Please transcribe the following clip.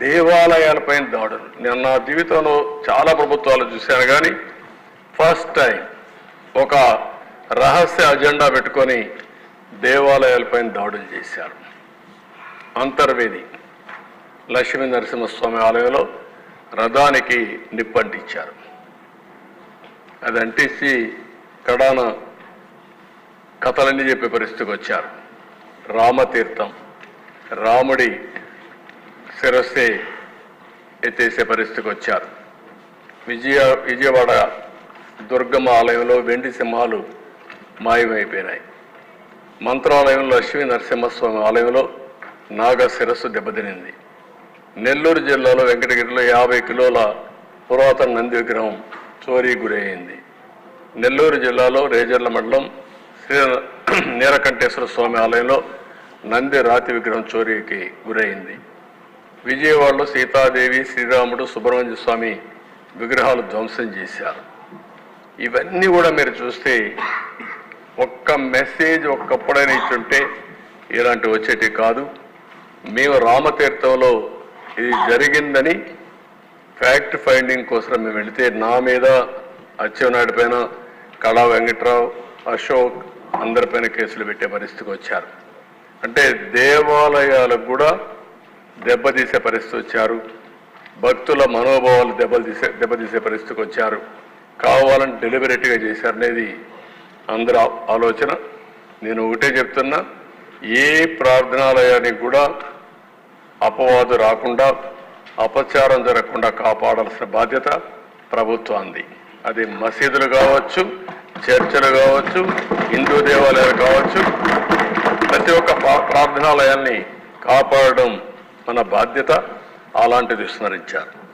దేవాలయాలపైన దాడులు. నేను నా జీవితంలో చాలా ప్రభుత్వాలు చూశాను కానీ ఫస్ట్ టైం ఒక రహస్య అజెండా పెట్టుకొని దేవాలయాలపైన దాడులు చేశారు. అంతర్వేది లక్ష్మీ నరసింహస్వామి ఆలయంలో రథానికి నిప్పంటించారు. అది అంటించి కడాన కథలన్నీ చెప్పే పరిస్థితికి వచ్చారు. రామతీర్థం. రాముడి శిరస్సే ఎత్తేసే పరిస్థితికి వచ్చారు విజయ విజయవాడ దుర్గమ్మ ఆలయంలో వెండి సింహాలు మాయమైపోయినాయి. మంత్రాలయంలో లక్ష్మీ నరసింహస్వామి ఆలయంలో నాగ శిరస్సు దెబ్బతినింది. నెల్లూరు జిల్లాలో వెంకటగిరిలో యాభై కిలోల పురాతన నంది విగ్రహం చోరీ గురైంది నెల్లూరు జిల్లాలో రేజర్ల మండలం శ్రీ నీలకంఠేశ్వర స్వామి ఆలయంలో నంది రాతి విగ్రహం చోరీకి గురైంది విజయవాడలో సీతాదేవి శ్రీరాముడు సుబ్రహ్మణ్య స్వామి విగ్రహాలు ధ్వంసం చేశారు. ఇవన్నీ కూడా మీరు చూస్తే ఒక్క మెసేజ్ ఒక్కప్పుడైనా ఇచ్చుంటే ఇలాంటివి వచ్చేటి కాదు. మేము రామతీర్థంలో ఇది జరిగిందని ఫ్యాక్ట్ ఫైండింగ్ కోసం మేము వెళితే నా మీద అచ్చెన్నాయుడు పైన కళా వెంకట్రావు అశోక్ అందరిపైన కేసులు పెట్టే పరిస్థితికి వచ్చారు. అంటే దేవాలయాలకు కూడా దెబ్బతీసే పరిస్థితి వచ్చారు. భక్తుల మనోభావాలు దెబ్బతీసే దెబ్బతీసే పరిస్థితికి వచ్చారు. కావాలని డెలిబరేట్గా చేశారనేది అందరి ఆలోచన. నేను ఒకటే చెప్తున్నా ఏ ప్రార్థనాలయానికి కూడా అపవాదు రాకుండా అపచారం జరగకుండా కాపాడాల్సిన బాధ్యత ప్రభుత్వాన్ని అది మసీదులు కావచ్చు చర్చలు కావచ్చు హిందూ దేవాలయాలు కావచ్చు ప్రతి ఒక్క ప్రార్థనాలయాన్ని ప్రార్థనాలయాల్ని కాపాడడం మన బాధ్యత అలాంటిది విస్మరించారు.